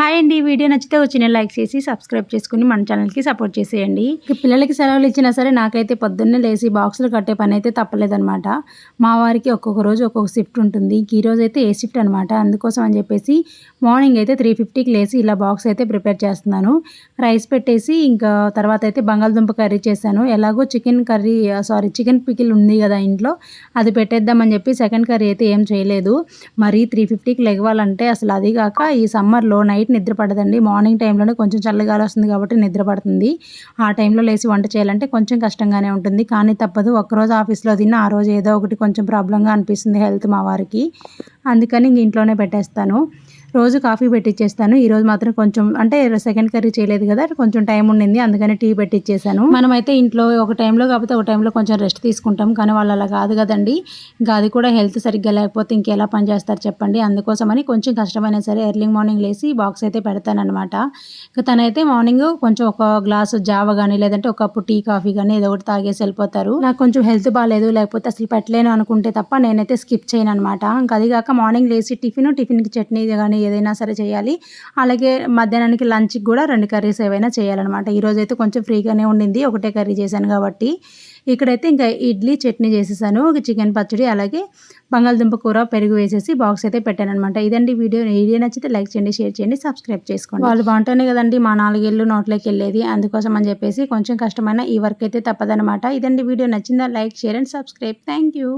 Hi అండి. ఈ video నచ్చితే వచ్చిన లైక్ చేసి సబ్స్క్రైబ్ చేసుకుని మన ఛానల్కి సపోర్ట్ చేసేయండి. పిల్లలకి సెలవులు ఇచ్చినా సరే నాకైతే పొద్దున్నే లేచి బాక్సులు కట్టే పని అయితే తప్పలేదనమాట మా వారికి ఒక్కొక్క రోజు ఒక్కొక్క షిఫ్ట్ ఉంటుంది. ఈ రోజు అయితే ఏ షిఫ్ట్ అనమాట అందుకోసం అని చెప్పేసి మార్నింగ్ అయితే త్రీ ఫిఫ్టీకి లేచి ఇలా బాక్స్ అయితే ప్రిపేర్ చేస్తున్నాను. రైస్ పెట్టేసి ఇంకా తర్వాత అయితే బంగాళదుంప కర్రీ చేశాను. ఎలాగో chicken curry sorry chicken pickle ఉంది కదా ఇంట్లో అది పెట్టేద్దామని చెప్పి సెకండ్ కర్రీ అయితే ఏం చేయలేదు. మరి త్రీ ఫిఫ్టీకి లెగవాలంటే అసలు అది కాక ఈ సమ్మర్లో నైట్ నైట్ నిద్ర పడదండి. మార్నింగ్ టైంలోనే కొంచెం చల్లగాలి వస్తుంది కాబట్టి నిద్ర పడుతుంది. ఆ టైంలో లేచి వంట చేయాలంటే కొంచెం కష్టంగానే ఉంటుంది. కానీ తప్పదు. ఒక్కరోజు ఆఫీస్లో తిన్న ఆ రోజు ఏదో ఒకటి కొంచెం ప్రాబ్లంగా అనిపిస్తుంది హెల్త్ మా వారికి. అందుకని ఇంక ఇంట్లోనే పెట్టేస్తాను. రోజు కాఫీ పెట్టిచ్చేస్తాను. ఈ రోజు మాత్రం కొంచెం అంటే సెకండ్ కర్రీ చేయలేదు కదా కొంచెం టైం ఉండింది అందుకని టీ పెట్టిచ్చేసాను. మనమైతే ఇంట్లో ఒక టైంలో కాకపోతే ఒక టైంలో కొంచెం రెస్ట్ తీసుకుంటాం కానీ వాళ్ళు అలా కాదు కదండి. ఇంకా అది కూడా హెల్త్ సరిగ్గా లేకపోతే ఇంకెలా పనిచేస్తారు చెప్పండి. అందుకోసమని కొంచెం కష్టమైనా సరే ఎర్లీ మార్నింగ్ లేసి బాక్స్ అయితే పెడతానమాట ఇంకా తనైతే మార్నింగ్ కొంచెం ఒక గ్లాసు జావ కానీ లేదంటే ఒకప్పుడు టీ కాఫీ కానీ ఏదో ఒకటి తాగేసి వెళ్ళిపోతారు. నాకు కొంచెం హెల్త్ బాగాలేదు లేకపోతే అసలు పెట్టలేను అనుకుంటే తప్ప నేనైతే స్కిప్ చేయను అనమాట ఇంకా అది కాక మార్నింగ్ లేచి టిఫిన్ టిఫిన్కి చట్నీ కానీ ఏదైనా సరే చేయాలి. అలాగే మధ్యాహ్నానికి లంచ్కి కూడా రెండు కర్రీస్ ఏవైనా చేయాలన్నమాట. ఈరోజు అయితే కొంచెం ఫ్రీగానే ఉండింది. ఒకటే కర్రీ చేశాను కాబట్టి. ఇక్కడైతే ఇంకా ఇడ్లీ చట్నీ చేసేసాను. ఒక చికెన్ పచ్చడి అలాగే బంగాళదుంప కూర పెరుగు వేసేసి బాక్స్ అయితే పెట్టాను అనమాట ఇదండి వీడియో. వీడియో నచ్చితే లైక్ చేయండి షేర్ చేయండి సబ్స్క్రైబ్ చేసుకోండి. వాళ్ళు బాగుంటేనే కదండి మా నాలుగేళ్ళు నోట్లోకి వెళ్ళేది. అందుకోసం అని చెప్పేసి కొంచెం కష్టమైన ఈ వర్క్ అయితే తప్పదనమాట ఇదండి వీడియో నచ్చిందా like share and subscribe. Thank you.